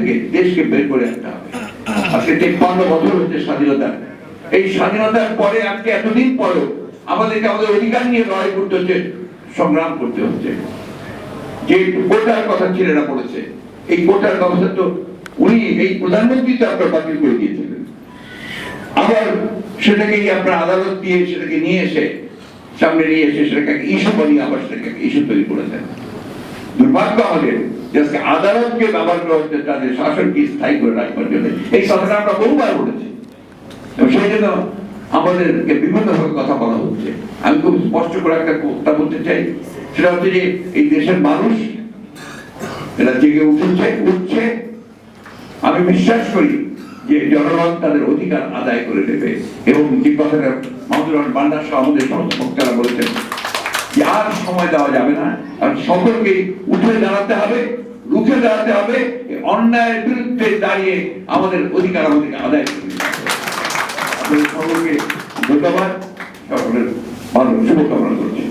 থেকে দেশকে বের করে আনতে হবে। আজকে তেপ্পান্ন বছর হচ্ছে স্বাধীনতা। এই স্বাধীনতার পরে আজকে এতদিন পরেও আমাদেরকে আমাদের অধিকার নিয়ে লড়াই করতে হচ্ছে সংগ্রাম করতে হচ্ছে। যে কোটার কথা ছেলেরা বলেছে এই কোটার ব্যবস্থা তো উনি এই প্রধানমন্ত্রী তো আপনার বাতিল করে দিয়েছিলেন। আবার সেটাকে আপনার আদালত দিয়ে সেটাকে নিয়ে এসে সামনে নিয়ে এসে সেটাকে ইস্যু বানিয়ে আবার সেটাকে ইস্যু তৈরি করেছেন। দুর্ভাগ্য আমাদের আদালতকে ব্যবহার করা হচ্ছে, তাদের শাসনকে স্থায়ী করে রাখবার জন্য। এই আমরা বহুবার সেই জন্য আমাদেরকে কথা বলা হচ্ছে। আমি খুব স্পষ্ট করে একটা কথা বলতে চাই। সেটা হচ্ছে যে এই দেশের মানুষ, এরা জেগে উঠেছে, উঠছে। আমি বিশ্বাস করি যে জনগণ তাদের অধিকার আদায় করে দেবে এবং যে কথাটা মাহমুদুর সহ আমাদের সমস্ত বক্তারা বলেছেন আর সময় দেওয়া যাবে না। আর সকলকে উঠে দাঁড়াতে হবে, রুখে দাঁড়াতে হবে অন্যায়ের বিরুদ্ধে দাঁড়িয়ে আমাদের অধিকার আমাদেরকে আদায় করতে সকলকে ধন্যবাদ। সকলের ভালো শুভকামনা করছি।